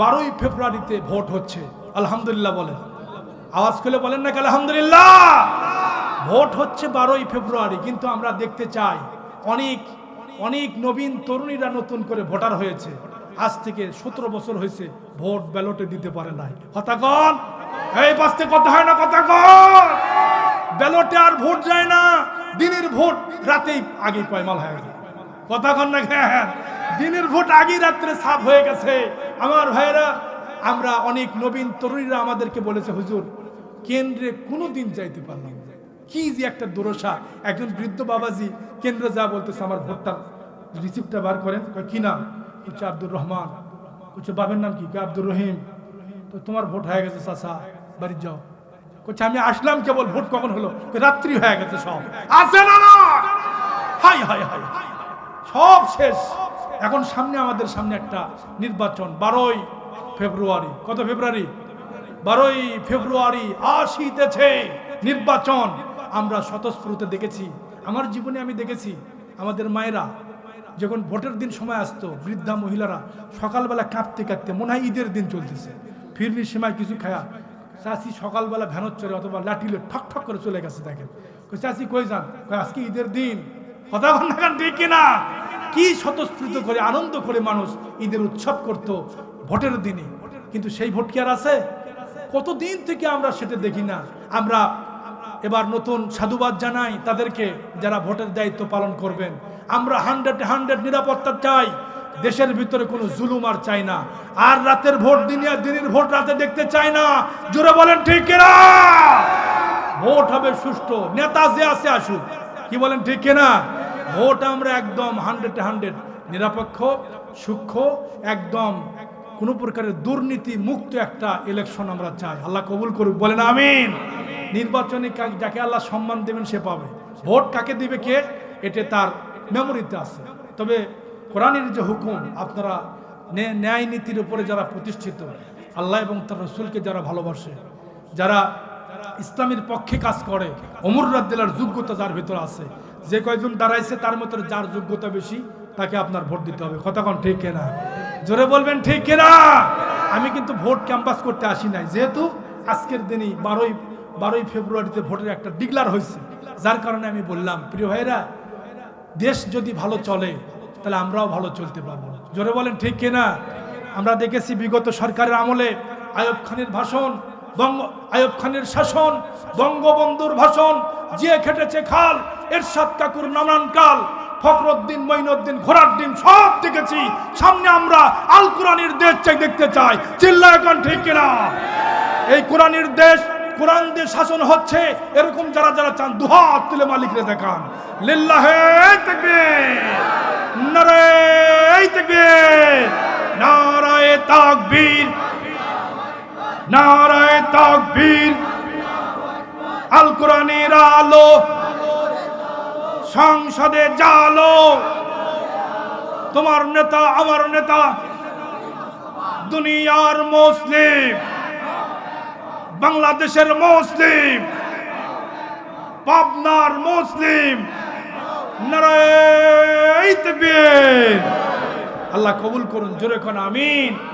বারোই ফেব্রুয়ারিতে ভোট হচ্ছে। আলহামদুলিল্লাহ বলেন। আওয়াজ খুলে বলেন না আলহামদুলিল্লাহ? ভোট হচ্ছে বারোই ফেব্রুয়ারি, কিন্তু আমরা দেখতে চাই অনেক অনেক নবীন তরুণীরা নতুন করে ভোটার হয়েছে। আজ থেকে সতেরো বছর হয়েছে, ভোট ব্যালটে দিতে পারে নাই। কথা কন? এই বাঁচতে কথা হয় না, কথা কন? ব্যালটে আর ভোট যায় না। দিনের ভোট রাতেই আগেই পয়মাল হয়ে যায়। কথা কন না কেন দিনের ভোট আগেই রাত্রে সাফ হয়ে গেছে। আমার ভাইয়েরা, আমরা অনেক নবীন তরুণীরা আমাদেরকে বলেছে, হুজুর, কেন্দ্রে কোনো দিন যাইতে পারলাম। কি যে একটা দুরসা। একজন বৃদ্ধ বাবাজি কেন্দ্রে যা বলতেছে, আমার ভোটটা রিসিপ্টটা বার করেন। কি নাম? হচ্ছে আব্দুর রহমান। হচ্ছে বাবের নাম কি? আব্দুর রহিম। তো তোমার ভোট হয়ে গেছে চাষা বাড়ি যাও। করছে আমি আসলাম কেবল, ভোট কখন হলো? রাত্রি হয়ে গেছে সব। আছে না সব শেষ। এখন সামনে আমাদের সামনে একটা নির্বাচন, বারোই ফেব্রুয়ারি। কত ফেব্রুয়ারি? বারোই ফেব্রুয়ারি আসিতেছে নির্বাচন। আমরা স্বতঃস্ফূর্ত দেখেছি। আমার জীবনে আমি দেখেছি আমাদের মায়েরা যখন ভোটের দিন সময় আসতো, বৃদ্ধা মহিলারা সকালবেলা কাঁপতে কাঁপতে মনে হয় ঈদের দিন চলতেছে। ফিরনির সময় কিছু খায়া চাষি সকালবেলা ভ্যানত চড়ে অথবা লাঠিলে ঠক ঠক করে চলে গেছে দেখেন। চাষি কই যান? আজকে ঈদের দিন? কথা ঠিক কিনা? কি স্বতঃস্ফূর্ত করে, আনন্দ করে মানুষ ঈদের উৎসব করত ভোটের দিনে। কিন্তু সেই ভোট কি আর আছে? কতদিন থেকে আমরা সেটা দেখি না। আমরা এবার নতুন সাধুবাদ জানাই তাদেরকে যারা ভোটের দায়িত্ব পালন করবেন। আমরা হান্ড্রেড হান্ড্রেড নিরাপত্তা চাই। দেশের ভিতরে কোনো জুলুম আর চাই না। আর রাতের ভোট, দিনে আর দিনের ভোট রাতে দেখতে চাই না। জোরে বলেন, ঠিক কিনা? ভোট হবে সুষ্ঠু। নেতা যে আছে আসুক। কি বলেন, ঠিক কিনা? ভোট আমরা একদম হান্ড্রেড হান্ড্রেড নিরপেক্ষ, সূক্ষ্ম, একদম কোনো প্রকারের দুর্নীতি মুক্ত একটা ইলেকশন আমরা চাই। আল্লাহ কবুল করুক, বলেন আমিন। নির্বাচনে যাকে আল্লাহ সম্মান দেবেন, সে পাবে। ভোট কাকে দিবে কে, এটা তার মেমোরিতে আছে। তবে কোরআনের যে হুকুম, আপনারা ন্যায় নীতির উপরে যারা প্রতিষ্ঠিত, আল্লাহ এবং তার রসুলকে যারা ভালোবাসে, যারা ইসলামের পক্ষে কাজ করে। অমর রাদ্দিলার যোগ্যতা যার ভিতরে আছে। যে কয়জন দাঁড়াইছে তার মতো যার যোগ্যতা বেশি, তাকে আপনার ভোট দিতে হবে। কতক্ষণ ঠিক কিনা? জোরে বলবেন ঠিক কিনা? আমি কিন্তু ভোট ক্যাম্পাস করতে আসি নাই। যেহেতু আজকের দিনই বারোই বারোই ফেব্রুয়ারিতে ভোটের একটা ডিক্লার হয়েছে। যার কারণে আমি বললাম, প্রিয় ভাইরা দেশ যদি ভালো চলে, তাহলে আমরাও ভালো চলতে পারব। জোরে বলেন ঠিক কিনা? আমরা দেখেছি বিগত সরকারের আমলে আয়ব খানের ভাষণ বঙ্গ আয়ব খানের শাসন, বঙ্গবন্ধুর ভাষণ, যে খেটেছে খাল, এরশাদ কাকুর নানান কাল, ফখরুদ্দিন, মঈনুদ্দিন ঘোড়ার ডিম সব দেখেছি। সামনে আমরা আল কোরআনের দেশ চাই দেখতে চাই। চিল্লা এখন ঠিক কিনা? এই কোরআনের দেশ, কোরআন দিয়ে শাসন হচ্ছে, এরকম যারা যারা চান, দুহাত তুলে মালিকরে দেখান। লিল্লাহে তাকবীর, নারায়ে তাকবীর নারায়ে তাকবীর। নারায়ে তাকবীর। আল কোরআনের আলো। সংসদে জালো। তোমার নেতা, আমার নেতা। দুনিয়ার মুসলিম। বাংলাদেশের মুসলিম। পাবনার মুসলিম। নারায়ে আল্লাহ কবুল করুন, জোরে কোন আমিন।